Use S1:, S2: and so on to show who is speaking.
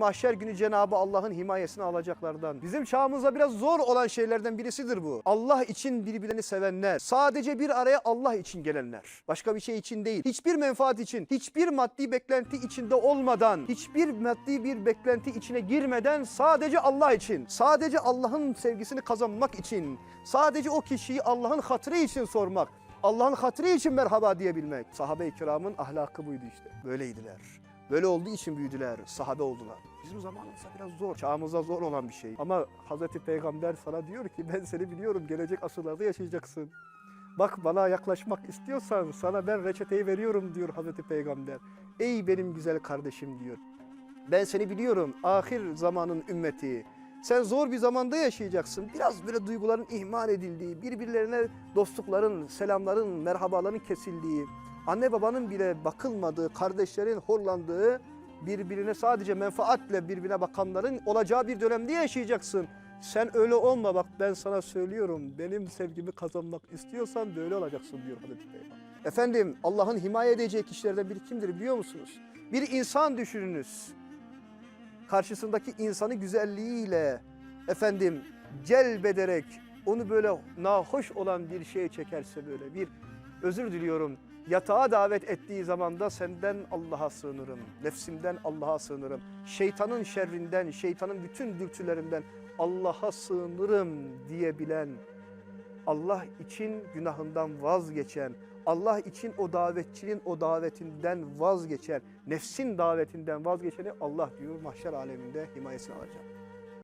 S1: mahşer günü Cenabı Allah'ın himayesini alacaklardan. Bizim çağımızda biraz zor olan şeylerden birisidir bu. Allah için birbirlerini sevenler. Sadece bir araya Allah için gelenler. Başka bir şey için değil. Hiçbir menfaat için, hiçbir maddi beklenti içinde olmadan, hiçbir maddi bir beklenti içine girmeden sadece Allah için, sadece Allah'ın sevgisini kazanmak için, sadece o kişiyi Allah'ın hatırı için sormak, Allah'ın hatırı için merhaba diyebilmek. Sahabe-i kiramın ahlakı buydu işte. Böyleydiler. Böyle olduğu için büyüdüler, sahabe oldular. Bizim zamanımızda biraz zor, çağımızda zor olan bir şey. Ama Hazreti Peygamber sana diyor ki ben seni biliyorum gelecek asırlarda yaşayacaksın. Bak bana yaklaşmak istiyorsan sana ben reçeteyi veriyorum diyor Hazreti Peygamber. Ey benim güzel kardeşim diyor. Ben seni biliyorum ahir zamanın ümmeti. Sen zor bir zamanda yaşayacaksın. Biraz böyle duyguların ihmal edildiği, birbirlerine dostlukların, selamların, merhabaların kesildiği, anne babanın bile bakılmadığı, kardeşlerin horlandığı, birbirine sadece menfaatle birbirine bakanların olacağı bir dönemde yaşayacaksın. Sen öyle olma bak ben sana söylüyorum. Benim sevgimi kazanmak istiyorsan böyle olacaksın diyor Hazreti Peygamber. Efendim Allah'ın himaye edeceği kişilerden biri kimdir biliyor musunuz? Bir insan düşününüz karşısındaki insanı güzelliğiyle efendim celbederek onu böyle nahoş olan bir şeye çekerse böyle bir özür diliyorum yatağa davet ettiği zaman da senden Allah'a sığınırım. Nefsimden Allah'a sığınırım. Şeytanın şerrinden, şeytanın bütün dürtülerinden Allah'a sığınırım diyebilen, Allah için günahından vazgeçen, Allah için o davetçinin o davetinden vazgeçen, nefsin davetinden vazgeçeni Allah diyor mahşer aleminde himayesini alacak.